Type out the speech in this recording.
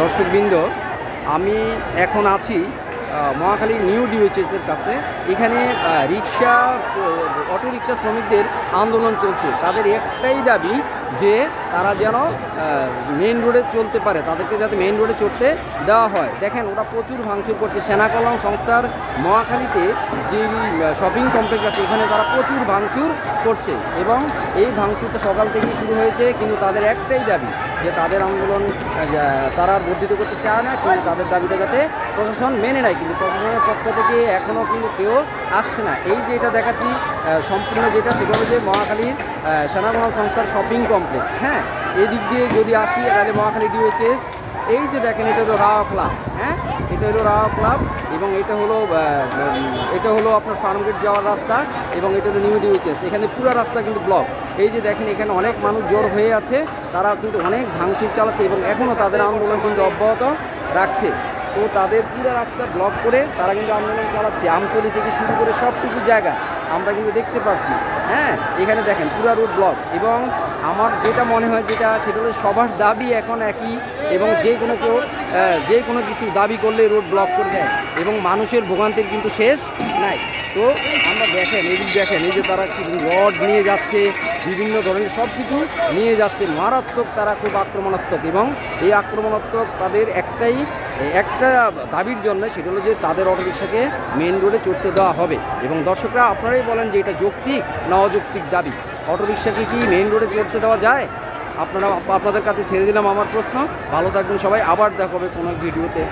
দর্শকবৃন্দ, আমি এখন আছি মহাখালী নিউ ডিওএইচএসের কাছে। এখানে রিক্সা অটো রিক্সা শ্রমিকদের আন্দোলন চলছে। তাদের একটাই দাবি যে তারা যেন মেন রোডে চলতে পারে, তাদেরকে যাতে মেন রোডে চড়তে দেওয়া হয়। দেখেন, ওরা প্রচুর ভাঙচুর করছে। সেনা কল্যাণ সংস্থার মহাখালীতে যে শপিং কমপ্লেক্স আছে, ওখানে তারা প্রচুর ভাঙচুর করছে এবং এই ভাঙচুরটা সকাল থেকেই শুরু হয়েছে, কিন্তু তাদের একটাই দাবি যে তাদের আন্দোলন তারা বর্ধিত করতে চায় না, কিন্তু তাদের দাবিটা যাতে প্রশাসন মেনে নেয়। কিন্তু প্রশাসনের পক্ষ থেকে এখনও কিন্তু কেউ আসছে না। এই যে এটা দেখাচ্ছি সম্পূর্ণ যেটা, সেটা হলো যে মহাখালীর সেনাগণ সংস্থার শপিং কমপ্লেক্স হ্যাঁ? এদিক দিয়ে যদি আসি, তাহলে মহাখালী ডিওএইচএস এই যে দেখেন, এটা হলো রাও ক্লাব হ্যাঁ? এটা হলো রাও ক্লাব এবং এটা হলো এটা হলো আপনার ফার্মগেট যাওয়ার রাস্তা এবং এটা হলো নিউ ডিউচেস এখানে পুরো রাস্তা কিন্তু ব্লক এই যে দেখেন, এখানে অনেক মানুষ জোর হয়ে আছে, তারা কিন্তু অনেক ভাঙচুর চালাচ্ছে এবং এখনও তাদের আন্দোলন কিন্তু অব্যাহত রাখছে। তো তাদের পুরো রাস্তা ব্লক করে তারা কিন্তু আন্দোলন চালাচ্ছে। আমতলি থেকে শুরু করে সবটুকু জায়গা আমরা কিন্তু দেখতে পাচ্ছি। হ্যাঁ এখানে দেখেন পুরো রোড ব্লক এবং আমার যেটা মনে হয় যেটা, সেটা হলো সবার দাবি এখন একই এবং যে কোনো কেউ যে কোনো কিছু দাবি করলে রোড ব্লক করে দেয় এবং মানুষের ভোগান্তির কিন্তু শেষ নাই। তো আমরা দেখেন, এদিক দেখেন, এই যে তারা রড নিয়ে যাচ্ছে, বিভিন্ন ধরনের সব কিছু নিয়ে যাচ্ছে। মারাত্মক তারা খুব আক্রমণাত্মক এবং এই আক্রমণাত্মক তাদের একটাই একটা দাবির জন্য সেটা হলো যে তাদের অটোরিক্সাকে মেন রোডে চড়তে দেওয়া হবে এবং দর্শকরা আপনারাই বলেন যে এটা যৌক্তিক না অযৌক্তিক দাবি। অটোরিক্সাকে কি মেন রোডে চড়তে দেওয়া যায়? আপনারা, আপনাদের কাছে ছেড়ে দিলাম আমার প্রশ্ন। ভালো থাকবেন সবাই। আবার দেখাবে কোনো ভিডিওতে।